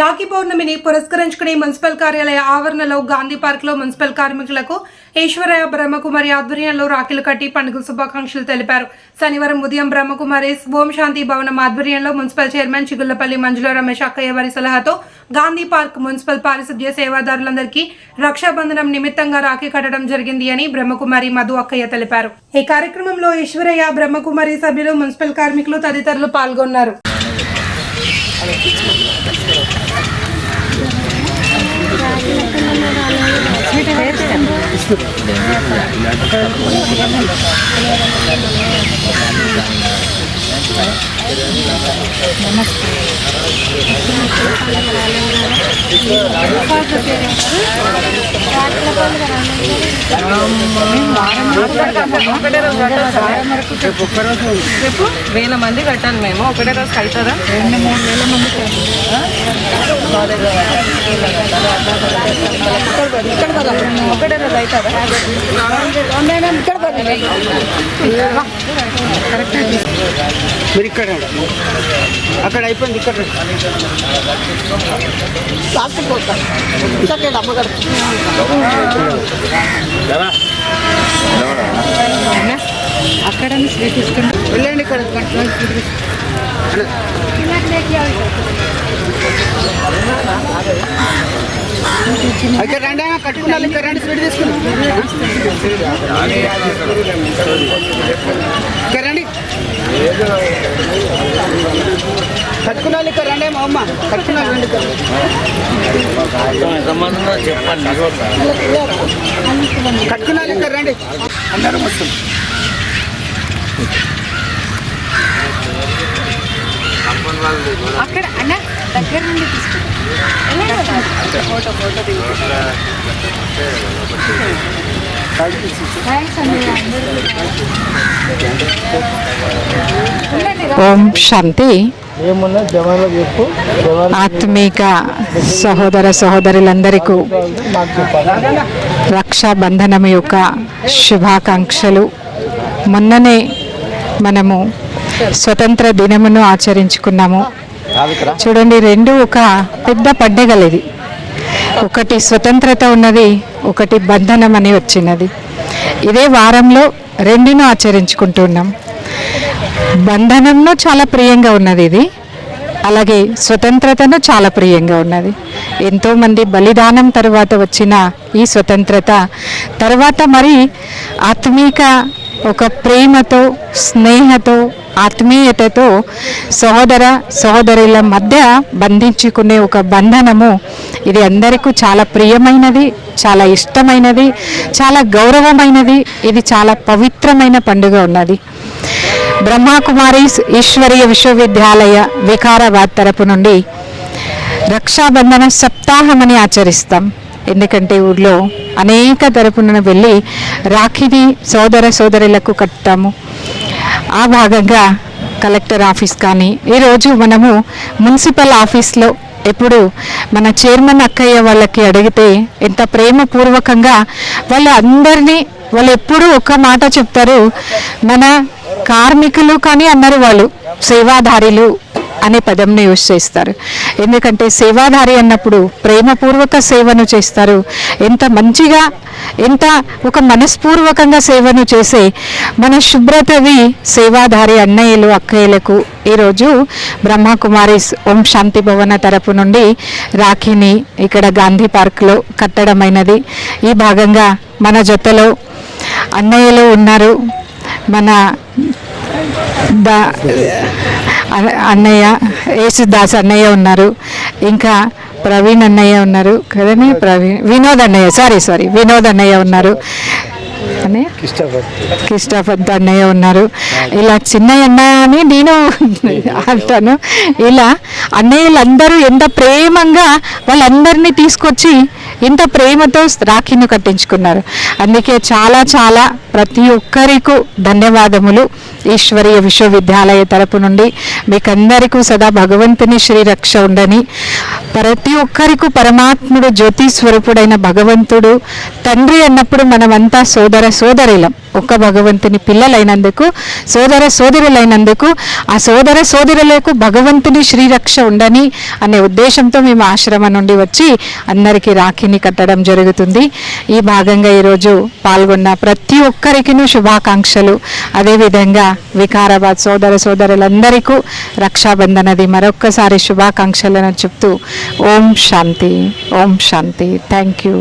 రాఖీ పౌర్ణమిని పురస్కరించుకుని మున్సిపల్ కార్యాలయ ఆవరణలో గాంధీ పార్క్లో మున్సిపల్ కార్మికులకు ఈశ్వరయ్య బ్రహ్మకుమారి ఆధ్వర్యంలో రాఖీలు కట్టి పండుగ శుభాకాంక్షలు తెలిపారు. శనివారం ఉదయం బ్రహ్మకుమారి ఓం శాంతి భవనం ఆధ్వర్యంలో మున్సిపల్ చైర్మన్ చిగుళ్ళపల్లి మంజుల రమేష్ అక్కయ్య వారి సలహాతో గాంధీ పార్క్ మున్సిపల్ పారిశుద్ధ్య సేవాదారులందరికీ రక్షాబంధనం నిమిత్తంగా రాఖీ కట్టడం జరిగింది అని బ్రహ్మకుమారి మధు అక్కయ్య తెలిపారు. ఈ కార్యక్రమంలో ఈశ్వరయ్య బ్రహ్మకుమారి సభ్యులు మున్సిపల్ కార్మికులు తదితరులు పాల్గొన్నారు. để biết dạy lên. tập huấn రేపు వేల మంది కట్టాలి మేము. ఒకటే రోజు అవుతుందా రెండు మూడు వేల మంది ఒకటే రోజు అవుతుందా మీరు ఇక్కడ అక్కడ అయిపోయింది ఇక్కడ. ప్లాస్టిక్ ఇక్కడ అమ్మగారు అక్కడ స్వీట్ తీసుకుని వెళ్ళండి ఇక్కడ. ఇక్కడ రండి కట్టుకున్నాను ఇక్కడ రండి స్వీట్ ఇక్కడ రండి. కట్టుకున్నాను ఇక్కడ రండి మా అమ్మ. కట్టుకున్నాను రండి ఇక్కడ. కట్టుకున్నాను ఇక్కడ రండి. అందరం వస్తుంది అక్కడ అన్న దగ్గర నుండి ఫోటో ఫోటో ఓం శాంతి. ఆత్మీక సహోదర సహోదరులందరికీ రక్షాబంధనం యొక్క శుభాకాంక్షలు. మొన్ననే మనము స్వతంత్ర దినమును ఆచరించుకున్నాము. చూడండి రెండు ఒక పెద్ద పండగలు ఇది. ఒకటి స్వతంత్రత ఉన్నది ఒకటి బంధనం అని వచ్చినది. ఇదే వారంలో రెండును ఆచరించుకుంటున్నాం. బంధనంలో చాలా ప్రియంగా ఉన్నది ఇది. అలాగే స్వతంత్రతను చాలా ప్రియంగా ఉన్నది. ఎంతోమంది బలిదానం తర్వాత వచ్చిన ఈ స్వతంత్రత తర్వాత మరి ఆత్మీక ఒక ప్రేమతో స్నేహతో ఆత్మీయతతో సహోదర సహోదరుల మధ్య బంధించుకునే ఒక బంధనము. ఇది అందరికీ చాలా ప్రియమైనది చాలా ఇష్టమైనది చాలా గౌరవమైనది ఇది చాలా పవిత్రమైన పండుగ ఉన్నది. బ్రహ్మకుమారీస్ ఈశ్వరీయ విశ్వవిద్యాలయ వికారాబాద్ తరపు నుండి రక్షాబంధన సప్తాహం అని ఆచరిస్తాం. ఎందుకంటే ఊర్లో అనేక తరపున వెళ్ళి రాఖీని సోదర సోదరులకు కట్టాము. ఆ భాగంగా కలెక్టర్ ఆఫీస్ కానీ ఈరోజు మనము మున్సిపల్ ఆఫీస్లో ఎప్పుడు మన చైర్మన్ అక్కయ్య వాళ్ళకి అడిగితే ఎంత ప్రేమపూర్వకంగా వాళ్ళు అందరినీ వాళ్ళు ఎప్పుడూ ఒక మాట చెప్తారు. మన కార్మికులు కానీ అన్నారు వాళ్ళు సేవాధారిలు అనే పదంని యూజ్ చేస్తారు. ఎందుకంటే సేవాధారి అన్నప్పుడు ప్రేమపూర్వక సేవను చేస్తారు. ఎంత మంచిగా ఎంత ఒక మనస్పూర్వకంగా సేవను చేసే మన శుభ్రతవి సేవాధారి అన్నయ్యలు అక్కయ్యలకు ఈరోజు బ్రహ్మకుమారిస్ ఓం శాంతి భవన తరపు నుండి రాఖీని ఇక్కడ గాంధీ పార్క్లో కట్టడమైనది. ఈ భాగంగా మన జతలో అన్నయ్యలు ఉన్నారు. మన దా అన్నయ్య యేసుదాస్ అన్నయ్య ఉన్నారు. ఇంకా ప్రవీణ్ అన్నయ్య ఉన్నారు. కదండి ప్రవీణ్? వినోద్ అన్నయ్య సారీ సారీ వినోద్ అన్నయ్య ఉన్నారు. కిష్టపత్ అన్నయ్య ఉన్నారు. ఇలా చిన్న అన్నయ్య అని నేను అంటాను. ఇలా అన్నయ్యలందరూ ఎంత ప్రేమంగా వాళ్ళందరినీ తీసుకొచ్చి ఇంత ప్రేమతో రాఖీని కట్టించుకున్నారు. అందుకే చాలా చాలా ప్రతి ఒక్కరికి ధన్యవాదములు. ఈశ్వరీయ విశ్వవిద్యాలయ తరపు నుండి మీకందరికీ సదా భగవంతుని శ్రీరక్ష ఉండని ప్రతి ఒక్కరికి పరమాత్ముడు జ్యోతి స్వరూపుడైన భగవంతుడు తండ్రి అన్నప్పుడు మనమంతా సోదర సోదరిలం. ఒక్క భగవంతుని పిల్లలైనందుకు సోదర సోదరులైనందుకు ఆ సోదర సోదరులకు భగవంతుని శ్రీరక్ష ఉండని అనే ఉద్దేశంతో మేము ఆశ్రమం నుండి వచ్చి అందరికీ రాఖీని కట్టడం జరుగుతుంది. ఈ భాగంగా ఈరోజు పాల్గొన్న ప్రతి ఒక్కరికి శుభాకాంక్షలు. అదేవిధంగా వికారాబాద్ సోదర సోదరులందరికీ రక్షాబంధనది మరొక్కసారి శుభాకాంక్షలను చెప్తూ ఓం శాంతి ఓం శాంతి. Thank you